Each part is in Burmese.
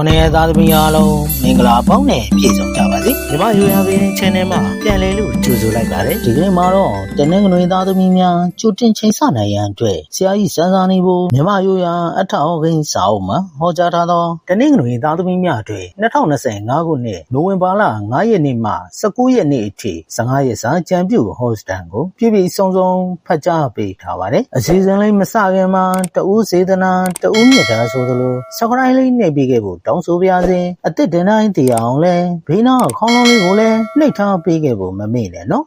ခုနှစ်ရက်သားသမီးအားလုံးမင်္ဂလာပေါင်းနဲ့ပြည့်စုံကြပါစေညီမရိုးရပင် channel မှာပြန်လည်လို့ကြိုဆိုလိုက်ပါတယ်ဒီကနေ့မှာတော့တနင်္ဂနွေသားသမီးများကြိုတင်ချိန်ဆနိုင်ရန်အတွက်ဆရာကြီးစန်းစာနေဖို့ညီမရိုးရအထအောကိန်းစာအုပ်မှာဟောကြားထားသောတနင်္ဂနွေသားသမီးများအတွက်2025ခုနှစ်နိုဝင်ဘာလ9ရက်နေ့မှ19ရက်နေ့အထိ15ရက်စာကြံပြုဟောစတန်ကိုပြည့်ပြည့်စုံစုံဖတ်ကြားပေးထားပါတယ်အစီအစဉ်လေးမစခင်မှာတဦးစေတနာတဦးမြတ်တာဆိုသလို subscribe လေးနှိပ်ပေးခဲ့ဖို့တောင်းဆိုပါရစေအသစ်တင်တိုင်းတည်အောင်လဲဘေးနားခေါင်းလုံးလေးကိုလည်းနှိပ်ထားပေးခဲ့ဖို့မမေ့နဲ့နော်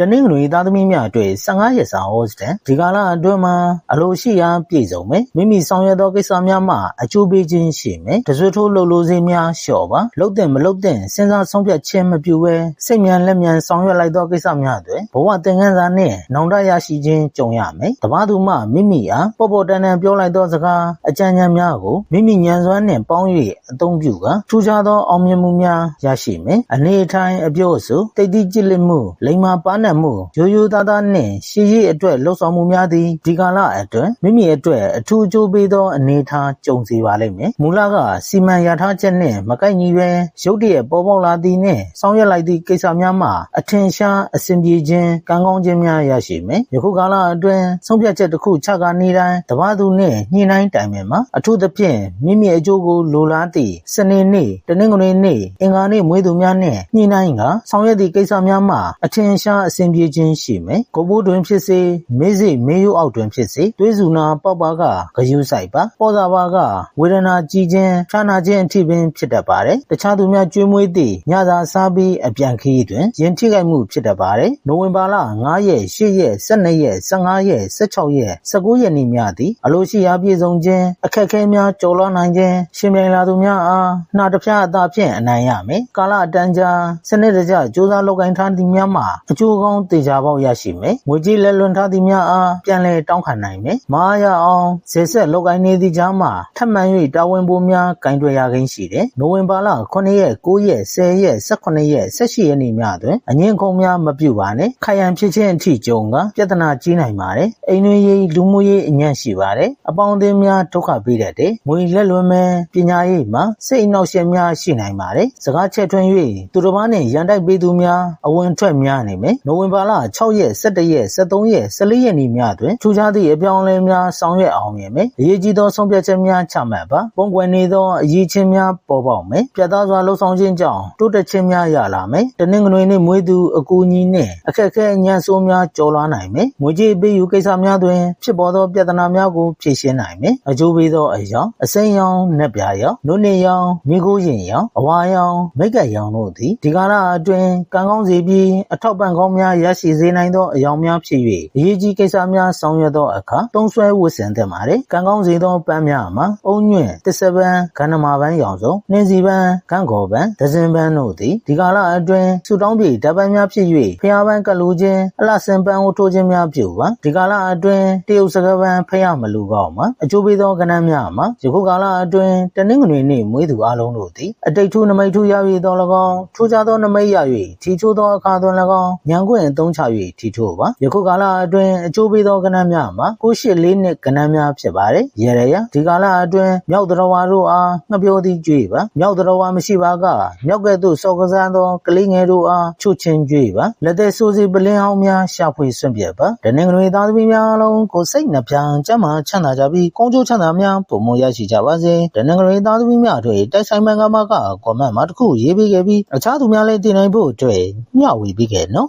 တနင်္ဂနွေသားသမီးများအတွက်15ရက်စာဟောစတန်ဒီကာလအတွင်းမှာအလိုရှိရာပြည့်စုံမယ်မိမိဆောင်ရွက်သောကိစ္စများမှာအကျိုးပေးခြင်းရှိမယ်တစွထိုးလှုပ်လို့စေးများလျှော့ပါလှုပ်တဲ့မလှုပ်တဲ့စဉ်းစားဆုံးဖြတ်ခြင်းမပြုဘဲစိတ်မြန်လက်မြန်ဆောင်ရွက်လိုက်သောကိစ္စများတွေဘဝသင်ခန်းစာနှင့်နောင်တရရှိခြင်းကြုံရမယ်တပားသူမှမိမိအားပေါ်ပေါ်တန်တန်ပြောလိုက်သောစကားအကြံဉာဏ်များကိုမိမိဉာဏ်စွမ်းနှင့်ပေါင်း၍အသုံးပြုကထူးခြားသောအောင်မြင်မှုများရရှိမယ်အနေအထိုင်အပြောအဆိုတိတ်တိကြည်လစ်မှုလိမ္မာပါနတ်မှုရိုးရိုးသားသားနှင့်ရှေးရေးအတွက်လှုပ်ဆောင်မှုများသည်ဒီကာလအတွက်မိမိအတွက်အထူးအကျိုးပေးသောအနေအထားကြုံစေပါလိမ့်မယ်မူလကစီမံရထားချက်နှင့်မကိုက်ညီပဲရုတ်တရက်ပေါ်ပေါက်လာသည်နှင့်ဆောင်ရွက်လိုက်သည့်ကိစ္စများမှာအထင်ရှားအဆင်ပြေခြင်းကံကောင်းခြင်းများရရှိမယ်ယခုကာလအတွင်းဆုံးဖြတ်ချက်တစ်ခုချကာနေတိုင်းတပါးသူနှင့်ညှိနှိုင်းတိုင်ပင်မှာအထူးသဖြင့်မိမိအကျိုးကိုလိုလားသည့်စနေနေ့တနင်္ဂနွေနေ့အင်္ဂါနေ့မွေးသူများနှင့်ညှိနှိုင်းကဆောင်ရွက်သည့်ကိစ္စများမှာအထင်ရှားအဆင်ပြေခြင်းရှိမယ်ကိုပိုးတွင်ဖြစ်စေမေးစိမေးရိုးအောက်တွင်ဖြစ်စေတွေးစုနာပေါက်ပါကဂယုဆိုင်ပါပေါ်စာပါကဝေဒနာကြီးခြင်းခြားနာခြင်းအထိပင်ဖြစ်တတ်ပါတယ်တခြားသူများကြွေးမွေးသည့်ညသာစားပြီးအပြန်ခရီးတွင်ရင်ထိခိုက်မှုဖြစ်တတ်ပါတယ်နိုဝင်ဘာလ9ရက်10ရက်12ရက်15ရက်16ရက်19ရက်နေ့များသည်အလိုရှိရာပြည့်စုံခြင်းအခက်အခဲများကျော်လွှားနိုင်ခြင်းရှင်ပြိုင်လာသူများအားနှာတစ်ဖျားအသာဖြင့်အနိုင်ရမယ်ကာလအတန်းကြာစနစ်တကျစ조사လုပ်ကိုင်ထားသည်များမှာအကျိုးကောင်းတေချာပေါက်ရရှိမယ်ငွေကြေးလက်လွန်ထားသည်များအားပြန်လည်တောင်းခံနိုင်မယ်မအားရအောင်ဇေဆက်လုပ်ကိုင်နေသည့်ကြားမှာထပ်မံ၍တာဝန်ပိုများကင်တွယ်ရခင်းရှိတယ်နိုဝင်ဘာလ9ရက်9ရက်10ရက်18ရက်18ရက်နေ့များတွင်အငင်းခုံများမပြုပါနဲ့ခိုင်ရန်ဖြစ်ခြင်းအထိကြုံကပြဿနာကြီးနိုင်ပါတယ်အိမ်တွင်ရေးလူမှုရေးအညံ့ရှိပါတယ်အပေါင်းအသင်းများဒုက္ခပေးတတ်တယ်ငွေလက်လွန်မဲ့ပညာရေးမှာစိတ်အနှောက်အယှက်များရှိနိုင်ပါတယ်စကားချက်ထွန်း၍သူတစ်ပါးနှင့်ရန်တိုက်ပေးသူများအဝင်ထွက်များနေမယ်နိုဝင်ဘာလ6ရက်17ရက်13ရက်14ရက်နေ့များတွင်ထူးခြားသည့်အပြောင်းအလဲများဆောင်ရွက်အောင်မြင်မယ်အရေးကြီးသောဆုံးဖြတ်ချက်များချမှတ်ပါပုံကွယ်နေသောအရေးချင်းများပေါ်ပေါက်မယ်ပြတ်သားစွာလှုပ်ဆောင်ခြင်းကြောင့်တိုးတက်ခြင်းများရလာမယ်တနင်္ဂနွေနေ့မွေးသူအကူအညီနှင့်အခက်အခဲအညံ့ဆိုးများကျော်လွှားနိုင်မယ်ငွေကြေးပေးယူကိစ္စများတွင်ဖြစ်ပေါ်သောပြဿနာများကိုဖြေရှင်းနိုင်မယ်အကျိုးပေးသောအရာအစိမ်းရောင်နက်ပြာရောင်နုနှစ်ရောင်မိခိုးရင်ရောင်အဝါရောင်မိတ်ကပ်ရောင်တို့သည်ဒီကာလအတွင်းကံကောင်းစေပြီးအထောက်ပံ့ကောင်းများရရှိစေနိုင်သောအယောင်များဖြစ်၍အရေးကြီးကိစ္စများဆောင်ရွက်သောအခါသုံးဆွဲဝတ်ဆင်သင့်ပါတယ်ကံကောင်းစေသောပန်းများမှာအုံညွန့်တစ်စပန်းကန္နမာပန်းရောင်စုံနှင်းစီပန်းကန့်ကော်ပန်းဒဇင်ပန်းတို့သည်ဒီကာလအတွင်းဆူတောင်းပြေဓာတ်ပန်းများဖြစ်၍ဖျားပန်းကလူချင်းအလှဆင်ပန်းဝတ်ထိုးခြင်းများပြုပါဒီကာလအတွင်းတရုတ်စကားပန်းဖျားမလူကောက်မှာအကျိုးပေးသောကဏ္ဍများမှာယခုကာလအတွင်းတနင်္ဂနွေနေ့မွေးသူအလုံးတို့သည်အတိတ်ထူးနမိတ်ထူးရ၍သော၎င်းထူးခြားသောနမိတ်ရ၍ထီချိုးသောအခါသွင်း၎င်းညံခွင့်အသုံးချ၍ထီချိုးပါယခုကာလအတွင်းအကျိုးပေးသောကဏ္ဍများမှာ984နှစ်ကဏ္ဍများဖြစ်ပါတယ်ရရရဒီကာလအတွင်းမြောက်တော်ဝါတို့အားငှပြောသည်ကြွေပါမြောက်တော်ဝါမရှိပါကမြောက်ကဲ့သို့စော်ကစားသောကလေးငယ်တို့အားချွတ်ချင်းကြွေပါလက်သက်ဆိုးစီပလင်းဟောင်းများရှာဖွေစွန့်ပြက်ပါတနင်္ဂနွေသားသမီးများအလုံးကိုစိတ်နှပြကျမ်းမာချမ်းသာကြပြီးကောင်းကျိုးချမ်းသာများပုံမရရှိကြပါစေတနင်္ဂနွေသားသမီးများတို့တိုက်ဆိုင်မှန်ကမကကွန်မန့်မှာတစ်ခုရေးပေးခဲ့ပြီးအခြားသူများလည်းတင်နိုင်ဖို့အတွက်မျှဝေပေးခဲ့နော်